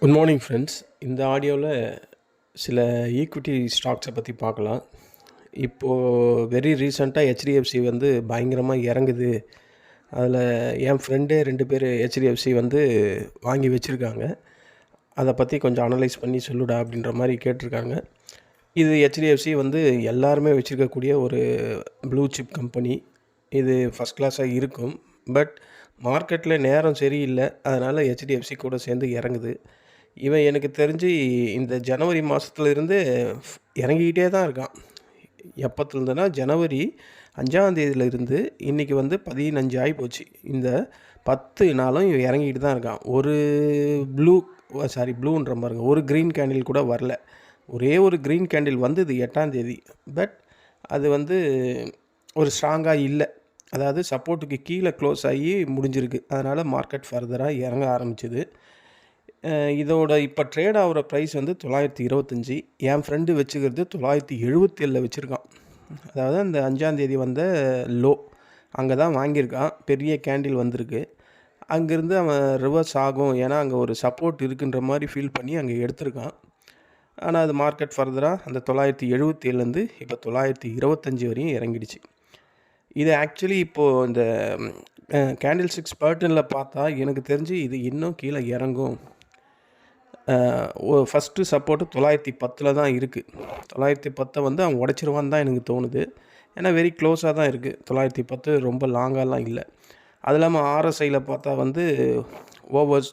Good morning friends இந்த ஆடியோவில் சில ஈக்விட்டி ஸ்டாக்ஸை பற்றி பார்க்கலாம். இப்போது வெரி ரீசண்டாக ஹெச்டிஎஃப்சி வந்து பயங்கரமாக இறங்குது. அதில் என் ஃப்ரெண்டே ரெண்டு பேர் ஹெச்டிஎஃப்சி வந்து வாங்கி வச்சுருக்காங்க. அதை பற்றி கொஞ்சம் அனலைஸ் பண்ணி சொல்லுடா அப்படின்ற மாதிரி கேட்டிருக்காங்க. இது ஹெச்டிஎஃப்சி வந்து எல்லாருமே வச்சுருக்கக்கூடிய ஒரு ப்ளூ சிப் கம்பெனி இது ஃபஸ்ட் கிளாஸாக இருக்கும். பட் மார்க்கெட்டில் நேரம் சரியில்லை. அதனால் ஹெச்டிஎஃப்சி கூட சேர்ந்து இறங்குது. இவன் எனக்கு தெரிஞ்சு இந்த ஜனவரி மாதத்துலேருந்து இறங்கிக்கிட்டே தான் இருக்கான். எப்போத்துலேருந்துனா ஜனவரி அஞ்சாந்தேதியிலேருந்து இன்றைக்கி வந்து பதினஞ்சு ஆகி போச்சு. இந்த பத்து நாளும் இவன் இறங்கிக்கிட்டு தான் இருக்கான். ஒரு ப்ளூ சாரி ப்ளூன்ற பாருங்க. ஒரு க்ரீன் கேண்டில் கூட வரல. ஒரே ஒரு க்ரீன் கேண்டில் வந்தது எட்டாந்தேதி பட் அது வந்து ஒரு ஸ்ட்ராங்காக இல்லை. அதாவது சப்போர்ட்டுக்கு கீழே க்ளோஸ் ஆகி முடிஞ்சிருக்கு. அதனால் மார்க்கெட் ஃபர்தராக இறங்க ஆரம்பிச்சிது. இதோட இப்போ ட்ரேட் ஆகிற ப்ரைஸ் வந்து தொள்ளாயிரத்தி இருபத்தஞ்சி. என் ஃப்ரெண்டு வச்சுக்கிறது தொள்ளாயிரத்தி எழுபத்தி ஏழில் வச்சுருக்கான். அதாவது அந்த அஞ்சாந்தேதி வந்த லோ அங்கே தான் வாங்கியிருக்கான். பெரிய கேண்டில் வந்திருக்கு. அங்கேருந்து அவன் ரிவர்ஸ் ஆகும். ஏன்னா அங்கே ஒரு சப்போர்ட் இருக்குன்ற மாதிரி ஃபீல் பண்ணி அங்கே எடுத்திருக்கான். ஆனால் அது மார்க்கெட் ஃபர்தராக அந்த தொள்ளாயிரத்தி எழுபத்தி ஏழுலேருந்து இப்போ தொள்ளாயிரத்தி இருபத்தஞ்சி வரையும் இறங்கிடுச்சு. இது ஆக்சுவலி இப்போது இந்த கேண்டில் சிக்ஸ் பேர்டனில் பார்த்தா எனக்கு தெரிஞ்சு இது இன்னும் கீழே இறங்கும். ஃபஸ்ட்டு சப்போர்ட்டு தொள்ளாயிரத்தி பத்தில் தான் இருக்குது தொள்ளாயிரத்தி பத்தை வந்து அவன் உடச்சிருவான்னு தான் எனக்கு தோணுது. ஏன்னா வெரி க்ளோஸாக தான் இருக்குது தொள்ளாயிரத்தி பத்து ரொம்ப லாங்காலாம் இல்லை. அது இல்லாமல் ஆர்எஸ்ஐயில் பார்த்தா வந்து ஓவர்ஸ்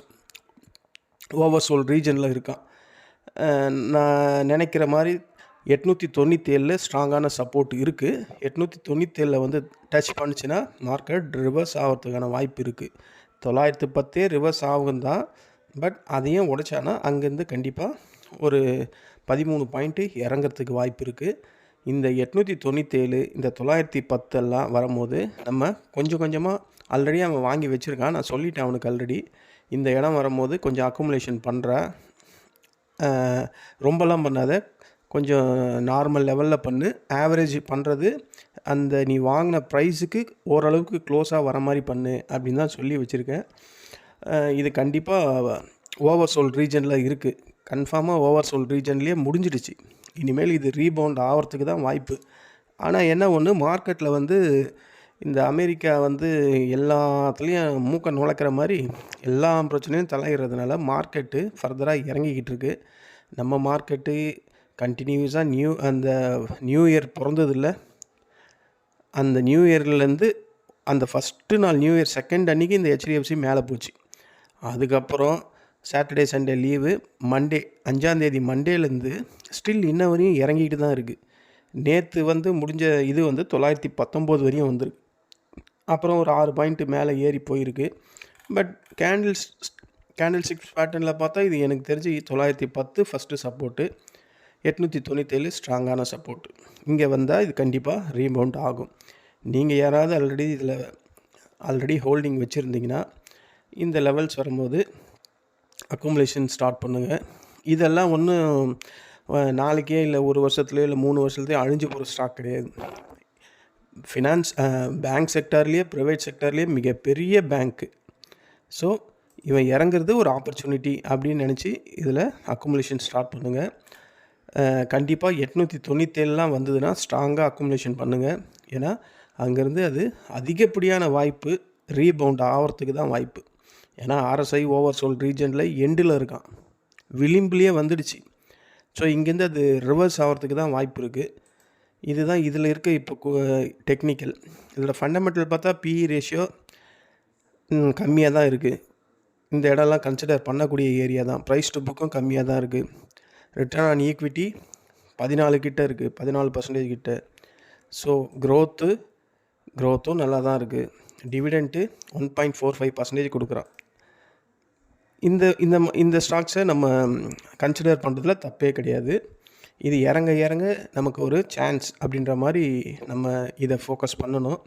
ஓவர் சோல் ரீஜனில் இருக்கான். நான் நினைக்கிற மாதிரி எட்நூற்றி தொண்ணூற்றேழில் ஸ்ட்ராங்கான சப்போர்ட் இருக்குது எட்நூற்றி தொண்ணூற்றேழில் வந்து டச் பண்ணுச்சுன்னா மார்க்கெட் ரிவர்ஸ் ஆகிறதுக்கான வாய்ப்பு இருக்குது தொள்ளாயிரத்து பத்தே ரிவர்ஸ் ஆகும் தான் பட் அதையும் உடைச்சானா அங்கேருந்து கண்டிப்பாக ஒரு பதிமூணு பாயிண்ட்டு இறங்கிறதுக்கு வாய்ப்பு இருக்குது இந்த எட்நூற்றி தொண்ணூற்றேழு இந்த தொள்ளாயிரத்தி பத்தெல்லாம் வரும்போது நம்ம கொஞ்சம் கொஞ்சமாக ஆல்ரெடி அவன் வாங்கி வச்சுருக்கான். நான் சொல்லிட்டேன் அவனுக்கு ஆல்ரெடி இந்த இடம் வரும்போது கொஞ்சம் அக்குமுலேஷன் பண்ணுற ரொம்பலாம் பண்ணாத கொஞ்சம் நார்மல் லெவலில் பண்ணு. ஆவரேஜ் பண்ணுறது அந்த நீ வாங்கின ப்ரைஸுக்கு ஓரளவுக்கு க்ளோஸாக வர மாதிரி பண்ணு அப்படின்னு தான் சொல்லி வச்சுருக்கேன். இது கண்டிப்பாக ஓவர் சோல் ரீஜனில் இருக்குது கன்ஃபார்மாக ஓவர் சோல் ரீஜன்லேயே முடிஞ்சிடுச்சு. இனிமேல் இது ரீபவுண்ட் ஆகிறதுக்கு தான் வாய்ப்பு. ஆனால் என்ன ஒன்று மார்க்கெட்டில் வந்து இந்த அமெரிக்கா வந்து எல்லாத்துலேயும் மூக்கை நுழைக்கிற மாதிரி எல்லா பிரச்சனையும் தலையிடுறதுனால மார்க்கெட்டு ஃபர்தராக இறங்கிக்கிட்டு இருக்கு. நம்ம மார்க்கெட்டு கண்டினியூஸாக நியூ அந்த நியூ இயர் பிறந்ததில்ல. அந்த நியூ இயர்லேருந்து அந்த ஃபஸ்ட்டு நாள் நியூ இயர் செகண்ட் அன்றைக்கி இந்த ஹெச்டிஎஃப்சி மேலே போச்சு. அதுக்கப்புறம் சாட்டர்டே சண்டே லீவு மண்டே அஞ்சாந்தேதி மண்டேலேருந்து ஸ்டில் இன்ன வரையும் இறங்கிக்கிட்டு தான் இருக்குது நேற்று வந்து முடிஞ்ச இது வந்து தொள்ளாயிரத்தி பத்தொம்போது வரையும் வந்திருக்கு. அப்புறம் ஒரு ஆறு பாயிண்ட்டு மேலே ஏறி போயிருக்கு. பட் கேண்டில்ஸ் கேண்டில் சிக்ஸ் பேட்டர்னில் பார்த்தா இது எனக்கு தெரிஞ்சு தொள்ளாயிரத்தி பத்து ஃபஸ்ட்டு சப்போர்ட்டு எட்நூற்றி தொண்ணூற்றேழு ஸ்ட்ராங்கான சப்போர்ட்டு இங்கே வந்தால் இது கண்டிப்பாக ரீபவுண்ட் ஆகும். நீங்கள் யாராவது ஆல்ரெடி இதில் ஆல்ரெடி ஹோல்டிங் வச்சுருந்தீங்கன்னா இந்த லெவல்ஸ் வரும்போது அக்குமுலேஷன் ஸ்டார்ட் பண்ணுங்கள் இதெல்லாம் ஒன்றும் நாளைக்கே இல்லை ஒரு வருஷத்துலேயோ இல்லை மூணு வருஷத்துலேயோ அழிஞ்சு போகிற ஸ்டாக் கிடையாது. ஃபினான்ஸ் பேங்க் செக்டார்லேயே ப்ரைவேட் செக்டார்லேயே மிகப்பெரிய பேங்க்கு ஸோ இவன் இறங்குறது ஒரு ஆப்பர்ச்சுனிட்டி அப்படின்னு நினச்சி இதில் அக்குமுலேஷன் ஸ்டார்ட் பண்ணுங்கள் கண்டிப்பாக எட்நூற்றி தொண்ணூற்றேழுலாம் வந்ததுன்னா ஸ்ட்ராங்காக அக்குமுலேஷன் பண்ணுங்கள் ஏன்னா அங்கேருந்து அது அதிகப்படியான வாய்ப்பு ரீபவுண்ட் ஆகிறதுக்கு தான் வாய்ப்பு. ஏன்னா ஆர்எஸ்ஐ ஓவர் சோல் ரீஜனில் எண்டில் இருக்கான். விளிம்புலேயே வந்துடுச்சு. ஸோ இங்கேருந்து அது ரிவர்ஸ் ஆகிறதுக்கு தான் வாய்ப்பு இருக்குது இதுதான் இதில் இருக்க இப்போ டெக்னிக்கல் இதோட ஃபண்டமெண்டல் பார்த்தா பிஇ ரேஷியோ கம்மியாக தான் இருக்குது இந்த இடம்லாம் கன்சிடர் பண்ணக்கூடிய ஏரியா தான். ப்ரைஸ் டு புக்கும் கம்மியாக தான் இருக்குது ரிட்டர்ன் ஆன் ஈக்விட்டி பதினாலு கிட்ட இருக்குது பதினாலு பர்சன்டேஜ் கிட்ட. ஸோ க்ரோத்து க்ரோத்தும் நல்லா தான் இருக்குது dividend one point four five percentage கொடுக்குறான். இந்த இந்த இந்த ஸ்டாக்ஸை நம்ம கன்சிடர் பண்ணுறதுல தப்பே கிடையாது. இது இறங்க இறங்க நமக்கு ஒரு சான்ஸ் அப்படின்ற மாதிரி நம்ம இதை ஃபோக்கஸ் பண்ணணும்.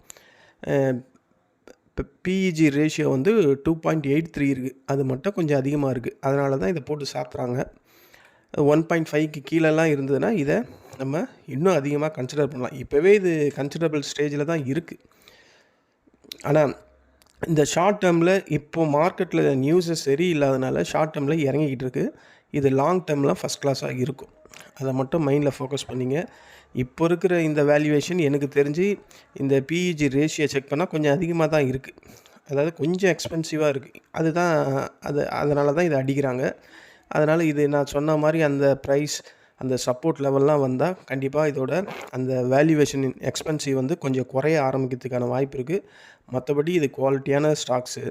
இப்போ பிஇஜி ரேஷியோ வந்து டூ பாயிண்ட் எயிட் த்ரீ இருக்குது அது மட்டும் கொஞ்சம் அதிகமாக இருக்குது அதனால தான் இதை போட்டு சாப்பிட்றாங்க. ஒன் பாயிண்ட் ஃபைவ்க்கு கீழெல்லாம் இருந்ததுன்னா இதை நம்ம இன்னும் அதிகமாக கன்சிடர் பண்ணலாம். இப்போவே இது கன்சிடரபிள் ஸ்டேஜில் தான் இருக்குது ஆனால் இந்த ஷார்ட் டேர்மில் இப்போது மார்க்கெட்டில் நியூஸஸ் சரியில்லாதனால ஷார்ட் டேர்மில் இறங்கிக்கிட்டு இருக்குது இது லாங் டேர்மில் ஃபஸ்ட் கிளாஸாக இருக்கும். அதை மட்டும் மைண்டில் ஃபோக்கஸ் பண்ணிங்க. இப்போ இருக்கிற இந்த வேல்யூவேஷன் எனக்கு தெரிஞ்சு இந்த பிஇஜி ரேஷியோ செக் பண்ணால் கொஞ்சம் அதிகமாக தான் இருக்குது அதாவது கொஞ்சம் எக்ஸ்பென்சிவாக இருக்குது அதுதான் அது அதனால தான் இதை அடிக்கிறாங்க. அதனால் இது நான் சொன்ன மாதிரி அந்த ப்ரைஸ் அந்த சப்போர்ட் லெவல்லாம் வந்தால் கண்டிப்பாக இதோட அந்த வேல்யூவேஷன் எக்ஸ்பென்சிவ் வந்து கொஞ்சம் குறைய ஆரம்பிக்கிறதுக்கான வாய்ப்பு இருக்குது மற்றபடி இது குவாலிட்டியான ஸ்டாக்ஸு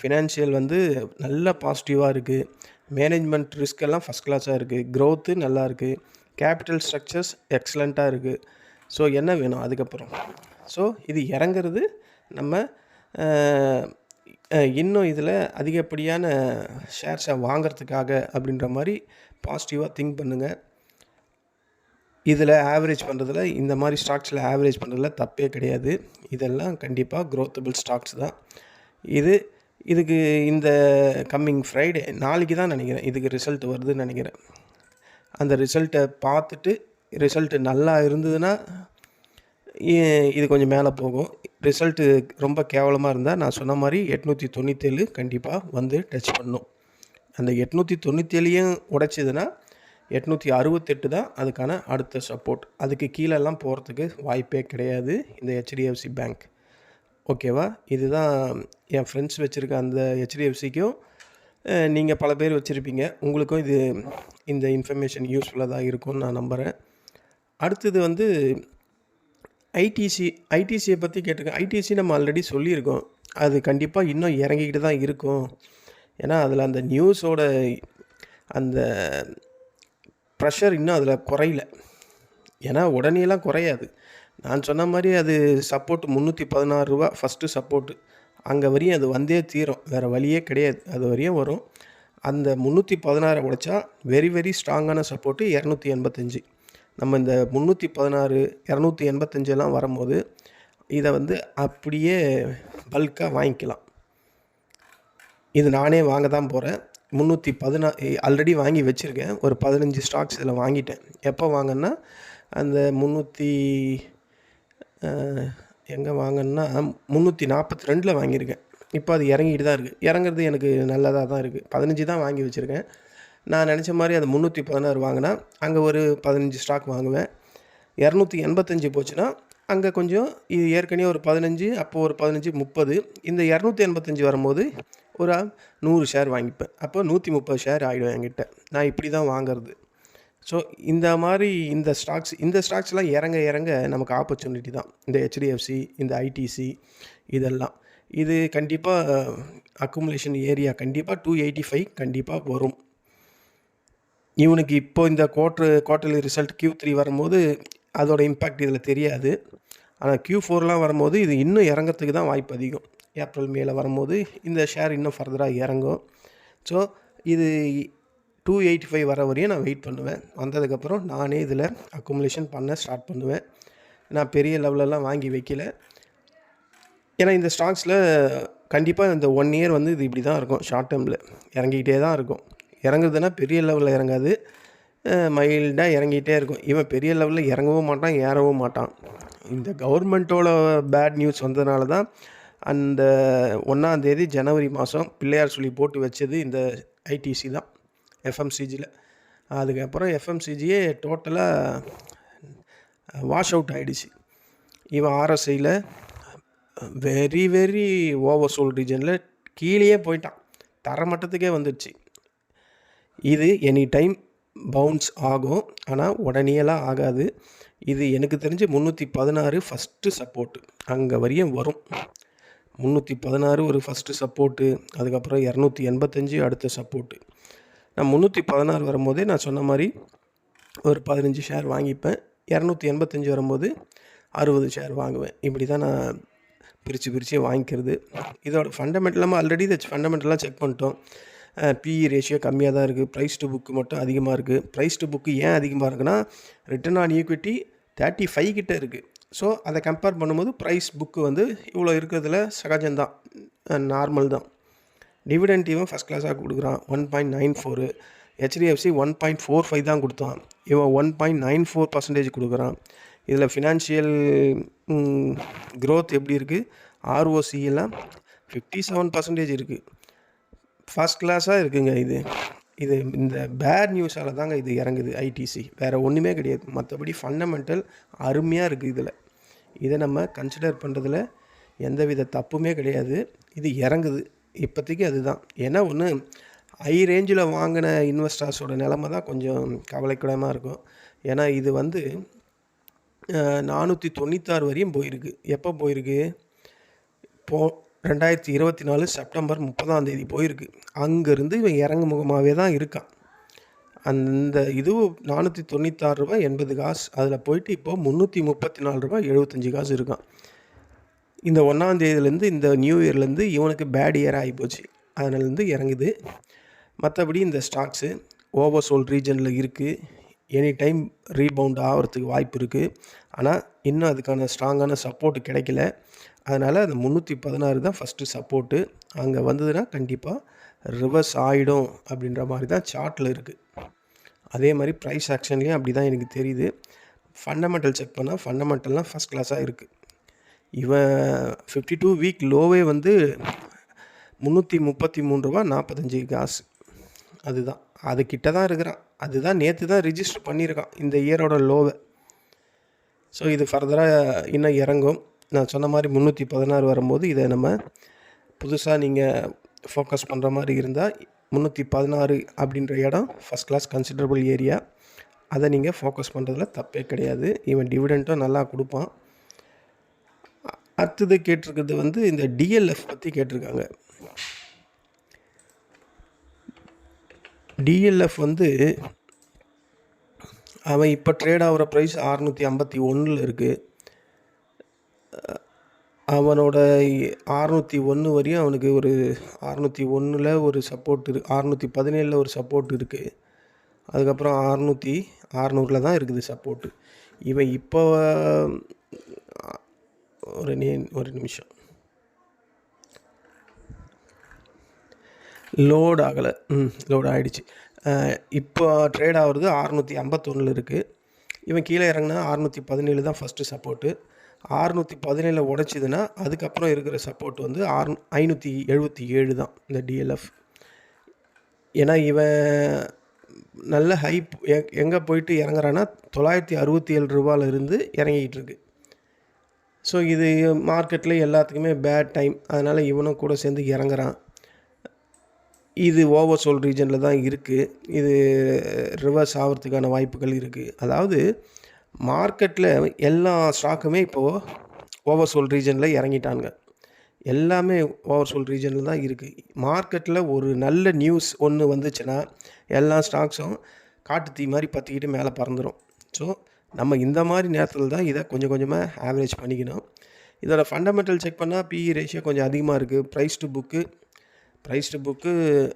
ஃபினான்ஷியல் வந்து நல்ல பாசிட்டிவாக இருக்குது மேனேஜ்மெண்ட் ரிஸ்க் எல்லாம் ஃபஸ்ட் கிளாஸாக இருக்குது க்ரோத்து நல்லா இருக்குது கேபிட்டல் ஸ்ட்ரக்சர்ஸ் எக்ஸலண்ட்டாக இருக்குது ஸோ என்ன வேணும் அதுக்கப்புறம்? ஸோ இது இறங்குறது நம்ம இன்னும் இதில் அதிகப்படியான ஷேர்ஸை வாங்கிறதுக்காக அப்படின்ற மாதிரி பாசிட்டிவாக திங்க் பண்ணுங்கள் இதில் ஆவரேஜ் பண்ணுறதுல இந்த மாதிரி ஸ்டாக்ஸில் ஆவரேஜ் பண்ணுறதுல தப்பே கிடையாது. இதெல்லாம் கண்டிப்பாக க்ரோத்தபிள் ஸ்டாக்ஸ் தான். இது இதுக்கு இந்த கம்மிங் ஃப்ரைடே நாளைக்கு தான் நினைக்கிறேன். இதுக்கு ரிசல்ட் வருதுன்னு நினைக்கிறேன். அந்த ரிசல்ட்டை பார்த்துட்டு ரிசல்ட்டு நல்லா இருந்ததுன்னா இது கொஞ்சம் மேலே போகும். ரிசல்ட்டு ரொம்ப கேவலமாக இருந்தால் நான் சொன்ன மாதிரி எட்நூற்றி தொண்ணூற்றேழு கண்டிப்பாக வந்து டச் பண்ணும். அந்த எட்நூற்றி தொண்ணூற்றேழையும் உடைச்சிதுன்னா எட்நூற்றி அறுபத்தெட்டு தான் அதுக்கான அடுத்த சப்போர்ட் அதுக்கு கீழெல்லாம் போகிறதுக்கு வாய்ப்பே கிடையாது இந்த ஹெச்டிஎஃப்சி பேங்க் ஓகேவா இதுதான் என் ஃப்ரெண்ட்ஸ் வச்சுருக்க அந்த ஹெச்டிஎஃப்சிக்கும் நீங்கள் பல பேர் வச்சுருப்பீங்க. உங்களுக்கும் இது இந்த இன்ஃபர்மேஷன் யூஸ்ஃபுல்லாக தான் இருக்கும்னு நான் நம்புகிறேன் அடுத்தது வந்து ஐடிசி ஐடிசியை பற்றி கேட்டிருக்கேன். ஐடிசி நம்ம ஆல்ரெடி சொல்லியிருக்கோம். அது கண்டிப்பாக இன்னும் இறங்கிக்கிட்டு தான் இருக்கும். ஏன்னா அதில் அந்த நியூஸோட அந்த ப்ரெஷர் இன்னும் அதில் குறையல. ஏன்னா உடனேலாம் குறையாது. நான் சொன்ன மாதிரி அது சப்போர்ட் முந்நூற்றி பதினாறு ரூபா ஃபஸ்ட்டு சப்போர்ட்டு அங்கே வரையும் அது வந்தே தீரும். வேறு வழியே கிடையாது. அது வரையும் வரும். அந்த முந்நூற்றி பதினாறை உடைச்சா வெரி வெரி ஸ்ட்ராங்கான சப்போர்ட்டு இரநூத்தி எண்பத்தஞ்சு. நம்ம இந்த முந்நூற்றி பதினாறு இரநூத்தி எண்பத்தஞ்செல்லாம் வரும்போது இதை வந்து அப்படியே பல்காக வாங்கிக்கலாம். இது நானே வாங்க தான் போகிறேன் முந்நூற்றி பதினா ஆல்ரெடி வாங்கி வச்சுருக்கேன். ஒரு பதினஞ்சு ஸ்டாக்ஸ் இதில் வாங்கிட்டேன். எப்போ வாங்கினா அந்த முந்நூற்றி எங்கே வாங்கினா முந்நூற்றி நாற்பத்தி ரெண்டில் வாங்கியிருக்கேன். இப்போ அது இறங்கிட்டு தான் இருக்குது இறங்குறது எனக்கு நல்லதாக தான் இருக்குது பதினஞ்சு தான் வாங்கி வச்சுருக்கேன். நான் நினச்ச மாதிரி அது முந்நூற்றி பதினாறு வாங்கினா அங்கே ஒரு பதினஞ்சு ஸ்டாக் வாங்குவேன். இரநூத்தி எண்பத்தஞ்சு போச்சுன்னா அங்கே கொஞ்சம் இது ஏற்கனவே ஒரு பதினஞ்சு அப்போ ஒரு பதினஞ்சு முப்பது. இந்த இரநூத்தி எண்பத்தஞ்சு வரும்போது ஒரு நூறு ஷேர் வாங்கிப்பேன். அப்போ நூற்றி முப்பது ஷேர் ஆகிடும் என்கிட்ட. நான் இப்படி தான் வாங்கிறது. ஸோ இந்த மாதிரி இந்த ஸ்டாக்ஸ் இந்த ஸ்டாக்ஸ்லாம் இறங்க இறங்க நமக்கு ஆப்பர்ச்சுனிட்டி தான். இந்த ஹெச்டிஎஃப்சி இந்த ஐடிசி இதெல்லாம். இது கண்டிப்பாக அக்குமுலேஷன் ஏரியா கண்டிப்பாக டூ எயிட்டி ஃபைவ் கண்டிப்பாக வரும். இவனுக்கு இப்போ இந்த குவார்ட்ரு குவார்டர்லி ரிசல்ட் கியூ த்ரீ வரும்போது அதோட இம்பேக்ட் இதில் தெரியாது. ஆனால் கியூ ஃபோர்லாம் வரும்போது இது இன்னும் இறங்கிறதுக்கு தான் வாய்ப்பு அதிகம். ஏப்ரல் மேல வரும்போது இந்த ஷேர் இன்னும் ஃபர்தராக இறங்கும். ஸோ இது டூ எயிட்டி ஃபைவ் வர வரையும் நான் வெயிட் பண்ணுவேன். வந்ததுக்கப்புறம் நானே இதில் அக்குமுலேஷன் பண்ண ஸ்டார்ட் பண்ணுவேன். நான் பெரிய லெவலெல்லாம் வாங்கி வைக்கல. ஏன்னா இந்த ஸ்டாக்ஸில் கண்டிப்பாக இந்த ஒன் இயர் வந்து இது இப்படி தான் இருக்கும் ஷார்ட் டேர்மில் இறங்கிக்கிட்டே தான் இருக்கும். இறங்குறதுன்னா பெரிய லெவலில் இறங்காது. மைல்டாக இறங்கிட்டே இருக்கும். இவன் பெரிய லெவலில் இறங்கவும் மாட்டான் ஏறவும் மாட்டான். இந்த கவர்மெண்ட்டோட பேட் நியூஸ் வந்ததுனால தான் அந்த ஒன்றாந்தேதி ஜனவரி மாதம் பிள்ளையார் சொல்லி போட்டு வச்சது இந்த ஐடிசி தான் எஃப்எம்சிஜியில் அதுக்கப்புறம் எஃப்எம்சிஜியே டோட்டலாக வாஷ் அவுட் ஆகிடுச்சு இவன் ஆர்எஸ்ஐயில் வெரி வெரி ஓவர் சோல் ரீஜனில் கீழேயே போயிட்டான். தரமட்டத்துக்கே வந்துடுச்சு இது எனி டைம் பவுன்ஸ் ஆகும். ஆனால் உடனேலாம் ஆகாது. இது எனக்கு தெரிஞ்சு முந்நூற்றி பதினாறு ஃபஸ்ட்டு சப்போர்ட்டு அங்கே வரையும் வரும். முந்நூற்றி பதினாறு ஒரு ஃபஸ்ட்டு சப்போர்ட்டு அதுக்கப்புறம் இரநூத்தி எண்பத்தஞ்சு அடுத்த சப்போர்ட்டு நான் முந்நூற்றி பதினாறு வரும்போதே நான் சொன்ன மாதிரி ஒரு பதினஞ்சு ஷேர் வாங்கிப்பேன். இரநூத்தி எண்பத்தஞ்சு வரும்போது அறுபது ஷேர் வாங்குவேன். இப்படி தான் நான் பிரித்து பிரித்து வாங்கிக்கிறது. இதோட ஃபண்டமெண்டலாக ஆல்ரெடி இதை ஃபண்டமெண்டலாக செக் பண்ணிட்டோம். பிஇ ரேஷியோ கம்மியாக தான் இருக்குது ப்ரைஸ் டு புக்கு மட்டும் அதிகமாக இருக்குது ப்ரைஸ் டு புக்கு ஏன் அதிகமாக இருக்குன்னா return on equity thirty five கிட்டே இருக்குது ஸோ அதை கம்பேர் பண்ணும்போது ப்ரைஸ் புக்கு வந்து இவ்வளோ இருக்கிறதுல சகஜம்தான். நார்மல் தான். டிவிடெண்ட் இவன் ஃபஸ்ட் கிளாஸாக கொடுக்குறான். One point nine four HDFC one point four five தான் கொடுத்தான். இவன் one point nine four percentage கொடுக்குறான். இதில் ஃபினான்ஷியல் க்ரோத் எப்படி இருக்குது ஆர்ஓசியெல்லாம் ஃபிஃப்டி செவன் பர்சன்டேஜ் இருக்குது ஃபஸ்ட் கிளாஸாக இருக்குங்க இது. இது இந்த பேட் நியூஸால் தாங்க இது இறங்குது ஐடிசி வேறு ஒன்றுமே கிடையாது. மற்றபடி ஃபண்டமெண்டல் அருமையாக இருக்குது இதில். இதை நம்ம கன்சிடர் பண்ணுறதுல எந்தவித தப்புமே கிடையாது. இது இறங்குது. இப்போதைக்கு அதுதான். ஏன்னா ஒன்று ஹை ரேஞ்சில் வாங்கின இன்வெஸ்டர்ஸோட நிலமை தான் கொஞ்சம் கவலைக்கிடமாக இருக்கும். ஏன்னா இது வந்து நானூற்றி தொண்ணூத்தாறு வரையும் போயிருக்கு. எப்போ போயிருக்கு? போ ரெண்டாயிரத்தி இருபத்தி நாலு செப்டம்பர் முப்பதாம் தேதி போயிருக்கு. அங்கேருந்து இவன் இறங்கு முகமாகவே தான் இருக்கான். அந்த இதுவும் நானூற்றி தொண்ணூத்தாறு ரூபாய் எண்பது காசு. அதில் போயிட்டு இப்போது முந்நூற்றி முப்பத்தி நாலு ரூபா எழுபத்தஞ்சி காசு இருக்கான். இந்த ஒன்றாந்தேதியிலேருந்து இந்த நியூ இயர்லேருந்து இவனுக்கு பேட் இயர் ஆகி போச்சு. அதனாலேருந்து இறங்குது. மற்றபடி இந்த ஸ்டாக்ஸு ஓவர் சோல் ரீஜனில் இருக்குது எனி டைம் ரீபவுண்ட் ஆகிறதுக்கு வாய்ப்பு இருக்குது ஆனால் இன்னும் அதுக்கான ஸ்ட்ராங்கான சப்போர்ட் கிடைக்கல. அதனால் அந்த முந்நூற்றி பதினாறு தான் ஃபஸ்ட்டு சப்போர்ட்டு. அங்கே வந்ததுன்னா கண்டிப்பாக ரிவர்ஸ் ஆகிடும் அப்படின்ற மாதிரி தான் சார்ட்டில் இருக்குது அதே மாதிரி ப்ரைஸ் ஆக்ஷன்லேயும் அப்படி தான் எனக்கு தெரியுது. ஃபண்டமெண்டல் செக் பண்ணால் ஃபண்டமெண்டல்லாம் ஃபஸ்ட் கிளாஸாக இருக்குது இவன் ஃபிஃப்டி டூ வீக் லோவே வந்து முந்நூற்றி முப்பத்தி மூணு ரூபா நாற்பத்தஞ்சு காசு. அதுதான். அது கிட்ட தான் இருக்கிறான். அதுதான் நேற்று தான் ரிஜிஸ்டர் பண்ணியிருக்கான் இந்த இயரோட லோவை ஸோ இது ஃபர்தராக இன்னும் இறங்கும். நான் சொன்ன மாதிரி முந்நூற்றி பதினாறு வரும்போது இதை நம்ம புதுசாக நீங்கள் ஃபோக்கஸ் பண்ணுற மாதிரி இருந்தால் முந்நூற்றி பதினாறு அப்படின்ற இடம் ஃபஸ்ட் கிளாஸ் கன்சிடரபிள் ஏரியா அதை நீங்கள் ஃபோக்கஸ் பண்ணுறதுல தப்பே கிடையாது. இவன் டிவிடெண்ட்டும் நல்லா கொடுப்பான். அடுத்தது கேட்டிருக்கிறது வந்து இந்த டிஎல்எஃப் பற்றி கேட்டிருக்காங்க. டிஎல்எஃப் வந்து அவன் இப்போ ட்ரேட் ஆகிற ப்ரைஸ் அறநூற்றி ஐம்பத்தி ஒன்றில் இருக்குது அவனோட அறநூற்றி ஒன்று வரையும் அவனுக்கு ஒரு அறநூற்றி ஒன்றில் ஒரு சப்போர்ட் இரு அறநூற்றி பதினேழில் ஒரு சப்போர்ட் இருக்குது அதுக்கப்புறம் அறநூற்றி அறநூறில் தான் இருக்குது சப்போர்ட்டு இவன் இப்போ ஒரு நே ஒரு நிமிஷம். லோட் ஆகலை. ம் லோட் ஆகிடுச்சு இப்போ ட்ரேட் ஆகிறது அறநூற்றி ஐம்பத்தொன்னில் இருக்குது இவன் கீழே இறங்கினா அறநூற்றி பதினேழு தான் ஃபஸ்ட்டு சப்போர்ட்டு அறுநூற்றி பதினேழு உடச்சிதுன்னா அதுக்கப்புறம் இருக்கிற சப்போர்ட் வந்து ஆறு ஐநூற்றி எழுபத்தி ஏழு தான் இந்த டிஎல்எஃப் ஏன்னா இவன் நல்ல ஹைப் எங்கே போயிட்டு இறங்குறான்னா தொள்ளாயிரத்தி அறுபத்தி ஏழு ரூபாயிலிருந்து இறங்கிக்கிட்டு இருக்கு. ஸோ இது மார்க்கெட்டில் எல்லாத்துக்குமே பேட் டைம் அதனால் இவனும் கூட சேர்ந்து இறங்குறான். இது ஓவர் சோல் ரீஜனில் தான் இருக்குது இது ரிவர்ஸ் ஆகிறதுக்கான வாய்ப்புகள் இருக்குது அதாவது மார்க்கெட்டில் எல்லா ஸ்டாக்குமே இப்போது ஓவர் சோல் ரீஜனில் இறங்கிட்டாங்க எல்லாமே ஓவர் சோல் ரீஜனில் தான் இருக்குது மார்க்கெட்டில் ஒரு நல்ல நியூஸ் ஒன்று வந்துச்சுன்னா எல்லா ஸ்டாக்ஸும் காட்டு தீ மாதிரி பற்றிக்கிட்டு மேலே பறந்துடும் ஸோ நம்ம இந்த மாதிரி நேரத்தில் தான் இதை கொஞ்சம் கொஞ்சமாக ஆவரேஜ் பண்ணிக்கணும். இதோட ஃபண்டமெண்டல் செக் பண்ணால் பிஇ ரேஷியோ கொஞ்சம் அதிகமாக இருக்குது price to book price to book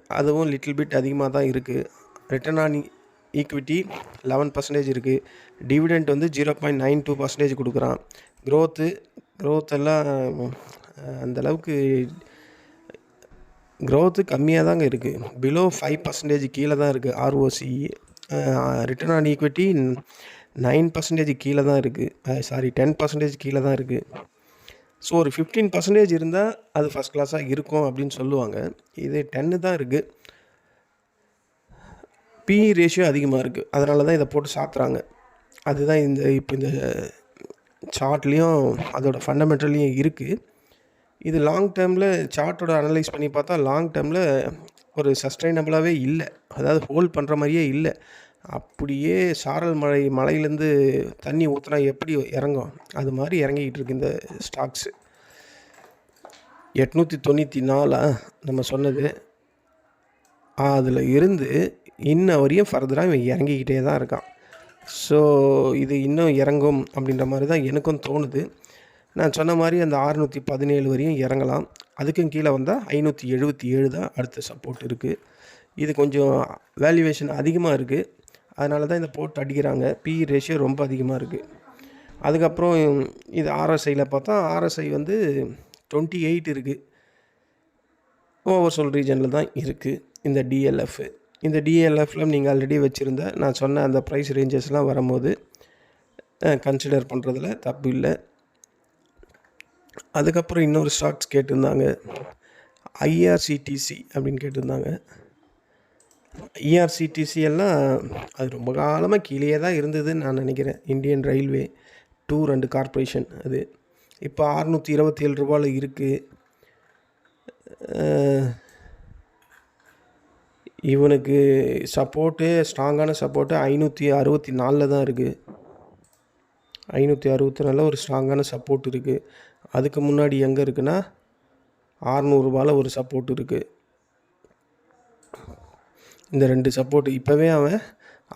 அதுவும் லிட்டில் பிட் அதிகமாக தான் இருக்குது return on equity eleven percentage இருக்குது டிவிடெண்ட் வந்து zero point nine two percentage கொடுக்குறான். க்ரோத்து க்ரோத் எல்லாம் அந்தளவுக்கு க்ரோத்து கம்மியாக தாங்க இருக்குது பிலோ ஃபைவ் பர்சன்டேஜ் கீழே தான் இருக்குது ROC return on equity nine percentage கீழே தான் இருக்குது சாரி டென் பர்சன்டேஜ் கீழே தான் இருக்குது ஸோ ஒரு ஃபிஃப்டீன் பர்சன்டேஜ் இருந்தால் அது ஃபஸ்ட் கிளாஸாக இருக்கும் அப்படின்னு சொல்லுவாங்க. இது டென்னு தான் இருக்குது பிஇ ரேஷியோ அதிகமாக இருக்குது அதனால தான் இதை போட்டு சாத்துறாங்க. அதுதான் இந்த இப்போ இந்த சார்ட்லேயும் அதோடய ஃபண்டமெண்டல்லையும் இருக்குது இது லாங் டேர்மில் சார்ட்டோட அனலைஸ் பண்ணி பார்த்தா லாங் டேர்மில் ஒரு சஸ்டைனபிளாகவே இல்லை. அதாவது ஹோல்ட் பண்ணுற மாதிரியே இல்லை. அப்படியே சாரல் மழை மலையிலேருந்து தண்ணி ஊற்றினா எப்படி இறங்கும்? அது மாதிரி இறங்கிக்கிட்டு இருக்கு இந்த ஸ்டாக்ஸு எட்நூற்றி தொண்ணூற்றி நாலா நம்ம சொன்னது. அதில் இருந்து இன்ன வரையும் ஃபர்தராக இவன் இறங்கிக்கிட்டே தான் இருக்கான். ஸோ இது இன்னும் இறங்கும் அப்படின்ற மாதிரி தான் எனக்கும் தோணுது. நான் சொன்ன மாதிரி அந்த ஆறுநூற்றி பதினேழு வரையும் இறங்கலாம். அதுக்கும் கீழே வந்தால் ஐநூற்றி எழுபத்தி ஏழு தான் அடுத்த சப்போர்ட் இருக்குது இது கொஞ்சம் வேல்யூவேஷன் அதிகமாக இருக்குது அதனால தான் இந்த போட்டு அடிக்கிறாங்க. பிஇ ரேஷியோ ரொம்ப அதிகமாக இருக்குது அதுக்கப்புறம் இது ஆர்எஸ்ஐயில் பார்த்தா ஆர்எஸ்ஐ வந்து டுவெண்ட்டி எயிட் இருக்குது ஓவர் சோல் ரீஜனில் தான் இருக்குது இந்த டிஎல்எஃப் இந்த டிஎல்எஃப்பில் நீங்கள் ஆல்ரெடி வச்சுருந்த நான் சொன்ன அந்த ப்ரைஸ் ரேஞ்சஸ்லாம் வரும்போது கன்சிடர் பண்ணுறதுல தப்பு இல்லை. அதுக்கப்புறம் இன்னொரு ஸ்டாக்ஸ் கேட்டிருந்தாங்க. ஐஆர்சிடிசி அப்படின்னு கேட்டிருந்தாங்க. ஐஆர்சிடிசி எல்லாம் அது ரொம்ப காலமாக கீழே தான் இருந்ததுன்னு நான் நினைக்கிறேன். Indian railway tour and corporation அது. இப்போ அறுநூற்றி இருபத்தி ஏழு ரூபாயில் இருக்குது இவனுக்கு சப்போர்ட்டு ஸ்ட்ராங்கான சப்போர்ட்டு ஐநூற்றி அறுபத்தி நாலில் தான் இருக்குது ஐநூற்றி அறுபத்தி நாலில் ஒரு ஸ்ட்ராங்கான சப்போர்ட் இருக்குது அதுக்கு முன்னாடி எங்கே இருக்குன்னா ஆறுநூறுபாவில் ஒரு சப்போர்ட் இருக்குது இந்த ரெண்டு சப்போர்ட் இப்போவே அவன்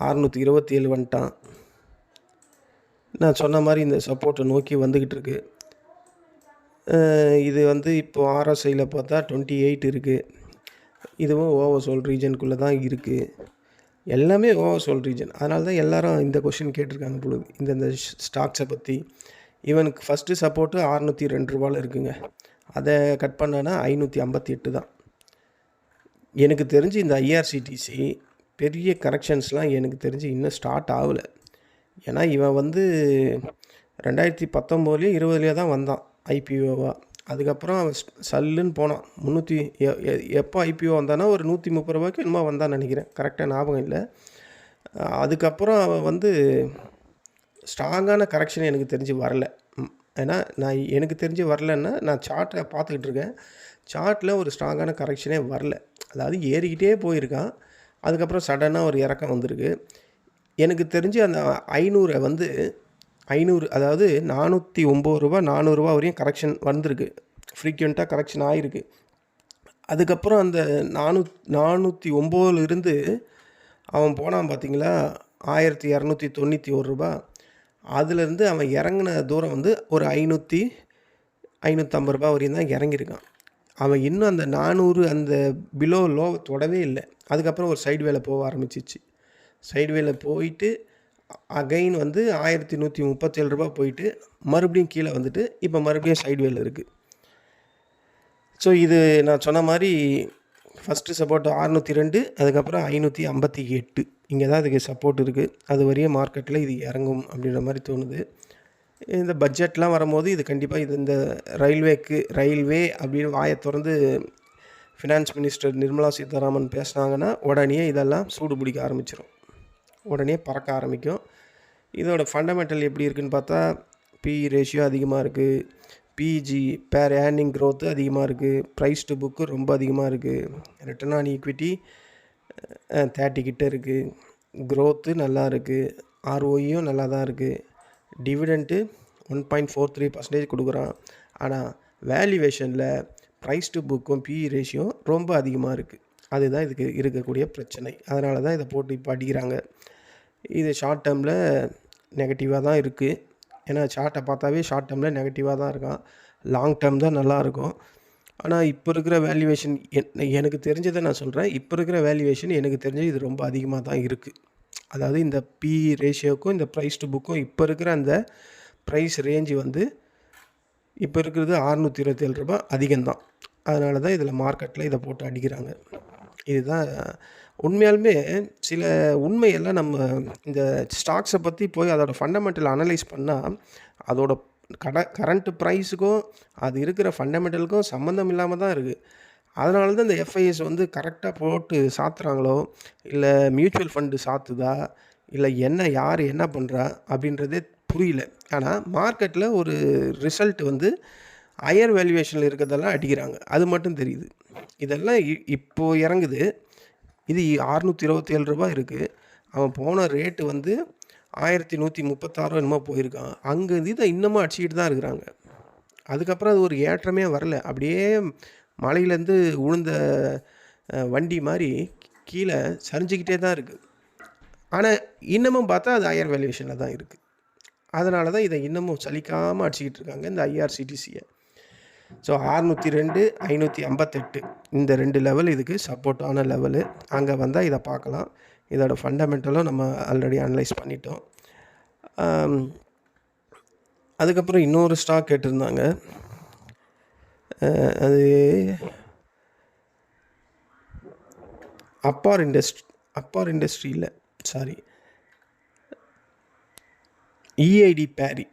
அறநூற்றி இருபத்தி ஏழு வந்துட்டான். நான் சொன்ன மாதிரி இந்த சப்போர்ட்டை நோக்கி வந்துக்கிட்டு இருக்கு. இது வந்து இப்போது ஆர்எஸ்ஐயில் பார்த்தா டுவெண்ட்டி எயிட் இருக்குது இதுவும் ஓவர்சோல் ரீஜனுக்குள்ளே தான் இருக்குது எல்லாமே ஓவர்சோல் ரீஜன். அதனால தான் எல்லாரும் இந்த கொஷின் கேட்டிருக்காங்க பொழுது இந்தந்த ஸ்டாக்ஸை பற்றி இவனுக்கு ஃபஸ்ட்டு சப்போர்ட்டு அறநூற்றி ரெண்டு ரூபாவில் இருக்குங்க. அதை கட் பண்ணனா ஐநூற்றி ஐம்பத்தி எட்டு தான். எனக்கு தெரிஞ்சு இந்த ஐஆர்சிடிசி பெரிய கரெக்ஷன்ஸ்லாம் எனக்கு தெரிஞ்சு இன்னும் ஸ்டார்ட் ஆகலை. ஏன்னா இவன் வந்து ரெண்டாயிரத்தி பத்தொம்போதுலேயோ இருபதுலேயோ தான் வந்தான் ஐபிஓவா அதுக்கப்புறம் அவன் சல்லுன்னு போனான். முந்நூற்றி எப்போ ஐபிஓ வந்தானா ஒரு நூற்றி முப்பது ரூபாய்க்கு என்னமோ வந்தான்னு நினைக்கிறேன். கரெக்டாக ஞாபகம் இல்லை. அதுக்கப்புறம் அவன் வந்து ஸ்ட்ராங்கான கரெக்ஷன் எனக்கு தெரிஞ்சு வரல. ஏன்னா நான் எனக்கு தெரிஞ்சு வரலன்னா நான் சார்ட்டை பார்த்துக்கிட்டு இருக்கேன். சார்ட்டில் ஒரு ஸ்ட்ராங்கான கரெக்ஷனே வரல. அதாவது ஏறிக்கிட்டே போயிருக்கான். அதுக்கப்புறம் சடனாக ஒரு இறக்கம் வந்திருக்கு. எனக்கு தெரிஞ்சு அந்த ஐநூறை வந்து ஐநூறு அதாவது நானூற்றி ஒம்பது ரூபா நானூறுரூவா வரையும் கரெக்ஷன் வந்திருக்கு. ஃப்ரீக்வெண்ட்டாக கரெக்ஷன் ஆகிருக்கு அதுக்கப்புறம் அந்த நானூ நானூற்றி ஒம்போதுலேருந்து அவன் போனான் பார்த்தீங்களா ஆயிரத்தி இரநூத்தி தொண்ணூற்றி ஒரு ரூபா. அதுலேருந்து அவன் இறங்கின தூரம் வந்து ஒரு ஐநூற்றி ஐநூற்றம்பது ரூபா வரையும் தான் இறங்கியிருக்கான். அவன் இன்னும் அந்த நானூறு அந்த பிலோ லோ தொடவே இல்லை. அதுக்கப்புறம் ஒரு சைடு வேலை போக ஆரம்பிச்சிச்சு. சைடு வேலை போயிட்டு அகைன் வந்து ஆயிரத்தி நூற்றி முப்பத்தேழு ரூபா போயிட்டு மறுபடியும் கீழே வந்துட்டு இப்போ மறுபடியும் சைடு இருக்குது ஸோ இது நான் சொன்ன மாதிரி ஃபஸ்ட்டு சப்போர்ட் அறுநூற்றி ரெண்டு அதுக்கப்புறம் ஐநூற்றி ஐம்பத்தி எட்டு. இங்கே தான் அதுக்கு சப்போர்ட் இருக்குது அது வரையும் மார்க்கெட்டில் இது இறங்கும் அப்படின்ற மாதிரி தோணுது. இந்த பட்ஜெட்லாம் வரும்போது இது கண்டிப்பாக இது இந்த ரயில்வேக்கு ரயில்வே அப்படின்னு வாயை திறந்து ஃபினான்ஸ் மினிஸ்டர் நிர்மலா சீதாராமன் பேசுனாங்கன்னா உடனே இதெல்லாம் சூடு பிடிக்க ஆரம்பிச்சிடும் உடனே பறக்க ஆரம்பிக்கும். இதோட ஃபண்டமெண்டல் எப்படி இருக்குன்னு பார்த்தா பி ரேஷியோ அதிகமாக இருக்குது பிஜி பேர் ஏர்னிங் க்ரோத்து அதிகமாக இருக்குது ப்ரைஸ் டு புக்கு ரொம்ப அதிகமாக இருக்குது ரிட்டர்ன் ஆன் ஈக்விட்டி தேர்ட்டி கிட்ட இருக்குது க்ரோத்து நல்லா இருக்குது ஆர்ஓயும் நல்லா தான் இருக்குது dividend one point four three percentage கொடுக்குறான். ஆனால் வேல்யூவேஷனில் ப்ரைஸ் டு புக்கும் பிஇ ரேஷியோ ரொம்ப அதிகமாக இருக்குது அதுதான் இதுக்கு இருக்கக்கூடிய பிரச்சனை. அதனால தான் இதை போட்டு இப்போ அடிக்கிறாங்க. இது ஷார்ட் டேர்மில் நெகட்டிவாக தான் இருக்குது ஏன்னா சார்ட்டை பார்த்தாவே ஷார்ட் டேர்மில் நெகட்டிவாக தான் இருக்கான். லாங் டேர்ம் தான் நல்லாயிருக்கும் ஆனால் இப்போ இருக்கிற வேல்யூவேஷன் எனக்கு தெரிஞ்சதை நான் சொல்கிறேன் இப்போ இருக்கிற வேல்யூவேஷன் எனக்கு தெரிஞ்சது இது ரொம்ப அதிகமாக தான் இருக்குது அதாவது இந்த பி ரேஷியோக்கும் இந்த ப்ரைஸ் டு புக்கும் இப்போ இருக்கிற அந்த ப்ரைஸ் ரேஞ்சு வந்து இப்போ இருக்கிறது அறநூற்றி இருபத்தேழு ரூபாய் அதிகம்தான். அதனால தான் இதில் மார்க்கெட்டில் இதை போட்டு அடிக்கிறாங்க. இதுதான். உண்மையாலுமே சில உண்மையெல்லாம் நம்ம இந்த ஸ்டாக்ஸை பற்றி போய் அதோட ஃபண்டமெண்டல் அனலைஸ் பண்ணால் அதோட கட கரண்ட்டு ப்ரைஸுக்கும் அது இருக்கிற ஃபண்டமெண்டலுக்கும் சம்மந்தம் இல்லாமல் தான் இருக்குது அதனால தான் இந்த எஃப்ஐஎஸ் வந்து கரெக்டாக போட்டு சாத்துறாங்களோ இல்லை மியூச்சுவல் ஃபண்டு சாத்துதா இல்லை என்ன யார் என்ன பண்ணுறா அப்படின்றதே புரியல. ஆனால் மார்க்கெட்டில் ஒரு ரிசல்ட் வந்து ஹையர் வேல்யூவேஷனில் இருக்கிறதெல்லாம் அடிக்கிறாங்க. அது மட்டும் தெரியுது. இதெல்லாம் இ- இப்போ இறங்குது. இது அறுநூற்றி இருபத்தி ஏழு ரூபாய் இருக்குது அவன் போன ரேட்டு வந்து ஆயிரத்தி நூற்றி முப்பத்தாறு என்னமோ போயிருக்கான். அங்கே இதை இன்னமும் அடிச்சுக்கிட்டு தான் இருக்கிறாங்க. அதுக்கப்புறம் அது ஒரு ஏற்றமே வரல. அப்படியே மலையிலேருந்து உளுந்த வண்டி மாதிரி கீழே சரிஞ்சிக்கிட்டே தான் இருக்குது ஆனால் இன்னமும் பார்த்தா அது ஹையர் வேல்யூவேஷனில் தான் இருக்குது அதனால தான் இதை இன்னமும் சலிக்காமல் அடிச்சுக்கிட்டு இருக்காங்க இந்த ஐஆர்சிடிசியை ஸோ அறுநூற்றி ரெண்டு ஐநூற்றி ஐம்பத்தெட்டு. இந்த ரெண்டு லெவல் இதுக்கு சப்போர்ட்டான லெவலு அங்கே வந்தால் இதை பார்க்கலாம் இதோட ஃபண்டமெண்டலும் நம்ம ஆல்ரெடி அனலைஸ் பண்ணிட்டோம். அதுக்கப்புறம் இன்னொரு ஸ்டாக் கேட்டிருந்தாங்க. அது அப்பார் இண்டஸ்ட்ரி அப்பார் இண்டஸ்ட்ரி இல்லை. சாரி இஐடி பேரி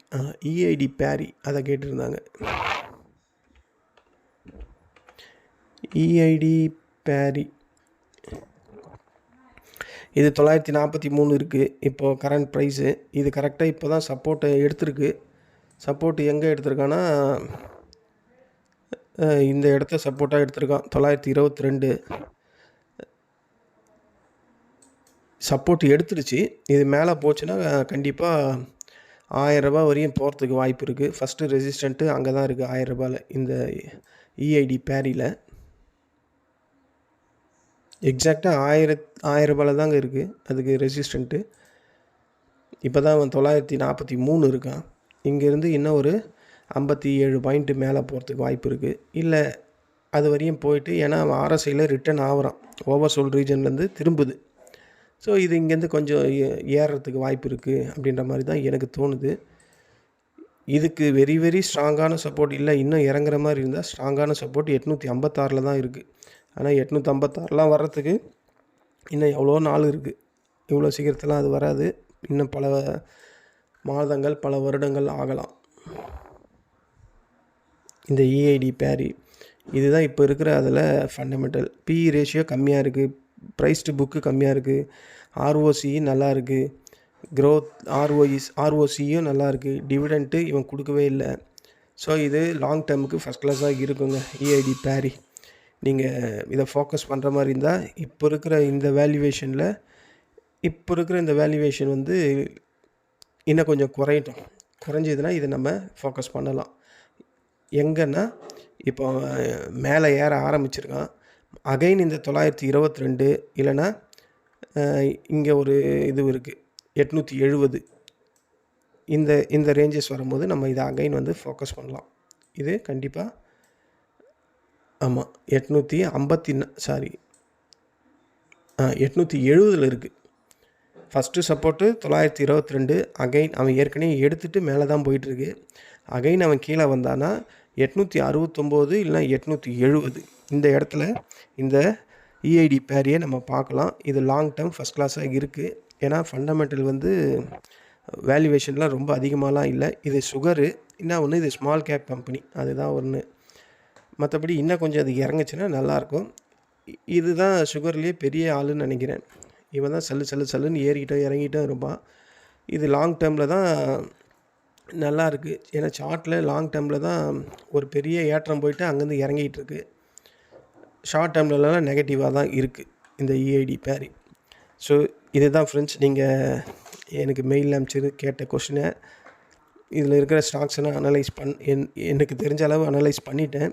இஐடி பேரி அதை கேட்டிருந்தாங்க. இஐடி பேரி இது தொள்ளாயிரத்தி நாற்பத்தி மூணு இருக்குது இப்போது கரண்ட் ப்ரைஸு இது கரெக்டாக இப்போ தான் சப்போர்ட்டை எடுத்திருக்கு. சப்போர்ட் எங்கே எடுத்திருக்கான்னா இந்த இடத்த சப்போர்ட்டாக எடுத்திருக்கான். தொள்ளாயிரத்தி இருபத்தி ரெண்டு. சப்போர்ட் எடுத்துருச்சு இது மேலே போச்சுன்னா கண்டிப்பாக ஆயரரூபா வரையும் போகிறதுக்கு வாய்ப்பு இருக்குது ஃபஸ்ட்டு ரெசிஸ்டண்ட்டு அங்கே தான் இருக்குது ஆயரரூபாவில் இந்த இஐடி பேரியில் எக்ஸாக்டாக ஆயிரத் ஆயரரூபாவில் தாங்க இருக்குது அதுக்கு ரெசிஸ்டண்ட்டு இப்போ தான் அவன் தொள்ளாயிரத்தி நாற்பத்தி மூணு இருக்கான். இங்கேருந்து இன்னும் ஒரு ஐம்பத்தி ஏழு பாயிண்ட்டு மேலே போகிறதுக்கு வாய்ப்பு இருக்குது இல்லை அது வரையும் போயிட்டு ஏன்னா அவன் ஆர்எஸ்ஐயில் ரிட்டர்ன் ஆகுறான். ஓவர்சோல் ரீஜன்லேருந்து திரும்புது. ஸோ இது இங்கேருந்து கொஞ்சம் ஏ- ஏறுறதுக்கு வாய்ப்பு இருக்குது அப்படின்ற மாதிரி தான் எனக்கு தோணுது. இதுக்கு வெரி வெரி ஸ்ட்ராங்கான சப்போர்ட் இல்லை இன்னும் இறங்குற மாதிரி இருந்தால் ஸ்ட்ராங்கான சப்போர்ட் எட்நூற்றி ஐம்பத்தாறில் தான் இருக்குது ஆனால் எட்நூற்றம்பத்தாறுலாம் வர்றதுக்கு இன்னும் எவ்வளோ நாள் இருக்குது. இவ்வளோ சீக்கிரத்தில் அது வராது. இன்னும் பல மாதங்கள் பல வருடங்கள் ஆகலாம். இந்த இஐடி பேரி இதுதான் இப்போ இருக்கிற அதில் ஃபண்டமெண்டல் பிஇ ரேஷியோ கம்மியாக இருக்குது ப்ரைஸ்டு புக்கு கம்மியாக இருக்குது ஆர்ஓசி நல்லா இருக்குது க்ரோத் ஆர்ஓஇஸ் ஆர்ஓசியும் நல்லா இருக்குது டிவிடெண்ட்டு இவன் கொடுக்கவே இல்லை. ஸோ இது லாங் டேர்முக்கு ஃபஸ்ட் கிளாஸாக இருக்குங்க. இஐடி பேரி நீங்கள் இதை ஃபோக்கஸ் பண்ணுற மாதிரி இருந்தால் இப்போ இருக்கிற இந்த வேல்யூவேஷனில் இப்போ இருக்கிற இந்த வேல்யூவேஷன் வந்து இன்னும் கொஞ்சம் குறையட்டும். குறைஞ்சதுன்னா இதை நம்ம ஃபோக்கஸ் பண்ணலாம். எங்கன்னா இப்போ மேலே ஏற ஆரம்பிச்சிருக்கான். அகைன் இந்த தொள்ளாயிரத்தி இருபத்தி ரெண்டு இல்லைன்னா இங்கே ஒரு இது இருக்குது எட்நூற்றி எழுபது இந்த இந்த ரேஞ்சஸ் வரும்போது நம்ம இதை அகைன் வந்து ஃபோக்கஸ் பண்ணலாம். இது கண்டிப்பாக ஆமாம் எட்நூற்றி ஐம்பத்தி சாரி எட்நூற்றி எழுபதில் இருக்குது ஃபஸ்ட்டு சப்போர்ட்டு தொள்ளாயிரத்தி இருபத்தி ரெண்டு அகைன் அவன் ஏற்கனவே எடுத்துகிட்டு மேலே தான் போயிட்டுருக்கு. அகைன் அவன் கீழே வந்தானா எட்நூற்றி அறுபத்தொம்போது இல்லைனா எட்நூற்றி எழுபது இந்த இடத்துல இந்த இஐடி பேரியை நம்ம பார்க்கலாம். இது லாங் டேர்ம் ஃபஸ்ட் கிளாஸாக இருக்குது ஏன்னா ஃபண்டமெண்டல் வந்து வேல்யூவேஷன்லாம் ரொம்ப அதிகமாகலாம் இல்லை. இது சுகரு என்ன ஒன்று இது ஸ்மால் கேப் கம்பெனி அதுதான் ஒன்று மற்றபடி இன்னும் கொஞ்சம் அது இறங்குச்சுன்னா நல்லாயிருக்கும். இதுதான் சுகர்லேயே பெரிய ஆளுன்னு நினைக்கிறேன். இவன் தான் சல்லு சல்லு சல்லுன்னு ஏறிக்கிட்டோம் இறங்கிட்டோம் இருப்பான். இது லாங் டேர்மில் தான் நல்லா இருக்குது ஏன்னா ஷார்ட்டில் லாங் டேர்மில் தான் ஒரு பெரிய ஏற்றம் போயிட்டு அங்கேருந்து இறங்கிட்டு இருக்கு ஷார்ட் டேர்ம்லலாம் நெகட்டிவாக தான் இருக்குது இந்த இஐடி பேரி ஸோ இதுதான் ஃப்ரெண்ட்ஸ் நீங்கள் எனக்கு மெயில் அனுப்பிச்சது கேட்ட கொஷினை இதில் இருக்கிற ஸ்டாக்ஸ் எல்லாம் அனலைஸ் பண் என் எனக்கு தெரிஞ்ச அளவு அனலைஸ் பண்ணிட்டேன்.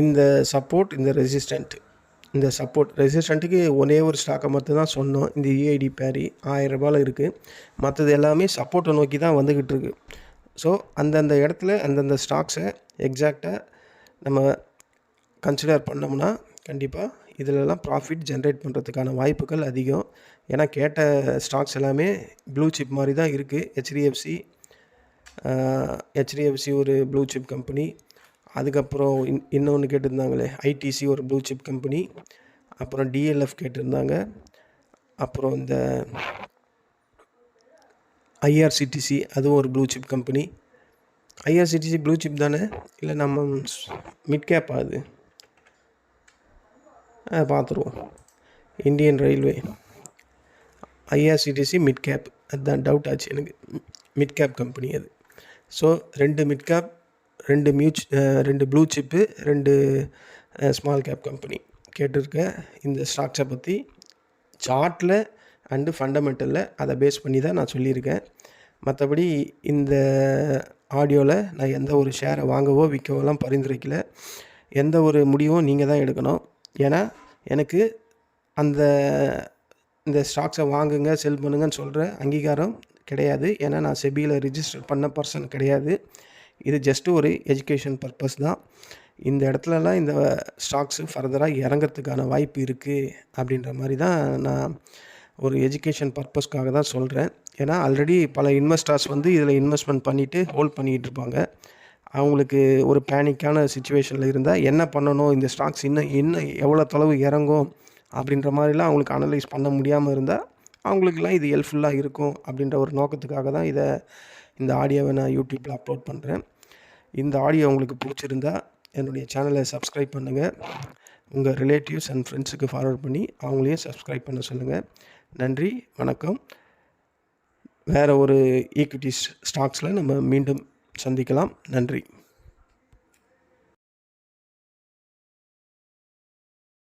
இந்த சப்போர்ட் இந்த ரெசிஸ்டண்ட் இந்த சப்போர்ட் ரெசிஸ்டண்ட்டுக்கு ஒரே ஒரு ஸ்டாக்கை மட்டும் தான் சொன்னோம். இந்த இஐடி பேரி ஆயிரம் ரூபாயில் இருக்குது மற்றது எல்லாமே சப்போர்ட்டை நோக்கி தான் வந்துக்கிட்டு இருக்கு. ஸோ அந்தந்த இடத்துல அந்தந்த ஸ்டாக்ஸை எக்ஸாக்டாக நம்ம கன்சிடர் பண்ணோம்னா கண்டிப்பாக இதிலெல்லாம் ப்ராஃபிட் ஜென்ரேட் பண்ணுறதுக்கான வாய்ப்புகள் அதிகம். ஏன்னா கேட்ட ஸ்டாக்ஸ் எல்லாமே ப்ளூ சிப் மாதிரி தான் இருக்குது ஹெச்டிஎஃப்சி ஹெச்டிஎஃப்சி ஒரு ப்ளூ சிப் கம்பெனி அதுக்கப்புறம் இன் இன்னொன்று கேட்டிருந்தாங்களே ஐடிசி ஒரு ப்ளூ சிப் கம்பெனி அப்புறம் டிஎல்எஃப் கேட்டிருந்தாங்க. அப்புறம் இந்த ஐஆர்சிடிசி அதுவும் ஒரு blue chip company IRCTC blue chip தானே? இல்லை நம்ம மிட் கேப் அது? பார்த்துருவோம் Indian railway IRCTC mid cap அதுதான் டவுட் ஆச்சு எனக்கு. மிட் கேப் கம்பெனி அது. ஸோ ரெண்டு மிட் கேப் ரெண்டு மியூச் ரெண்டு ப்ளூ சிப்பு ரெண்டு ஸ்மால் கேப் கம்பெனி கேட்டிருக்க. இந்த ஸ்டாக்ஸை பற்றி சார்ட்டில் அண்டு ஃபண்டமெண்டலில் அதை பேஸ் பண்ணி தான் நான் சொல்லியிருக்கேன். மற்றபடி இந்த ஆடியோவில் நான் எந்த ஒரு ஷேரை வாங்கவோ விற்கவோலாம் பரிந்துரைக்கல. எந்த ஒரு முடிவும் நீங்கள் தான் எடுக்கணும். ஏன்னா எனக்கு அந்த இந்த ஸ்டாக்ஸை வாங்குங்க செல் பண்ணுங்கன்னு சொல்கிற அங்கீகாரம் கிடையாது. ஏன்னா நான் செபியில் ரிஜிஸ்டர் பண்ண பர்சன் கிடையாது. இது ஜஸ்ட்டு ஒரு எஜுகேஷன் பர்பஸ் தான். இந்த இடத்துலலாம் இந்த ஸ்டாக்ஸு ஃபர்தராக இறங்கிறதுக்கான வாய்ப்பு இருக்குது அப்படின்ற மாதிரி தான் நான் ஒரு எஜுகேஷன் பர்பஸ்க்காக தான் சொல்கிறேன் ஏன்னா ஆல்ரெடி பல இன்வெஸ்டர்ஸ் வந்து இதில் இன்வெஸ்ட்மெண்ட் பண்ணிவிட்டு ஹோல்ட் பண்ணிகிட்டு இருப்பாங்க. அவங்களுக்கு ஒரு பேனிக்கான சுச்சுவேஷனில் இருந்தால் என்ன பண்ணணும்? இந்த ஸ்டாக்ஸ் இன்னும் இன்னும் எவ்வளோ தொலைவு இறங்கும்? அப்படின்ற மாதிரிலாம் அவங்களுக்கு அனலைஸ் பண்ண முடியாமல் இருந்தால் அவங்களுக்கெல்லாம் இது ஹெல்ப்ஃபுல்லாக இருக்கும் அப்படின்ற ஒரு நோக்கத்துக்காக தான் இதை இந்த ஆடியோவை நான் யூடியூப்பில் அப்லோட் பண்ணுறேன் இந்த ஆடியோ உங்களுக்கு பிடிச்சிருந்தா என்னுடைய சேனலை சப்ஸ்கிரைப் பண்ணுங்கள் உங்கள் ரிலேட்டிவ்ஸ் அண்ட் ஃப்ரெண்ட்ஸுக்கு ஃபார்வர்ட் பண்ணி அவங்களையும் சப்ஸ்கிரைப் பண்ண சொல்லுங்கள் நன்றி வணக்கம். வேறு ஒரு ஈக்விட்டி ஸ்டாக்ஸில் நம்ம மீண்டும் சந்திக்கலாம். நன்றி.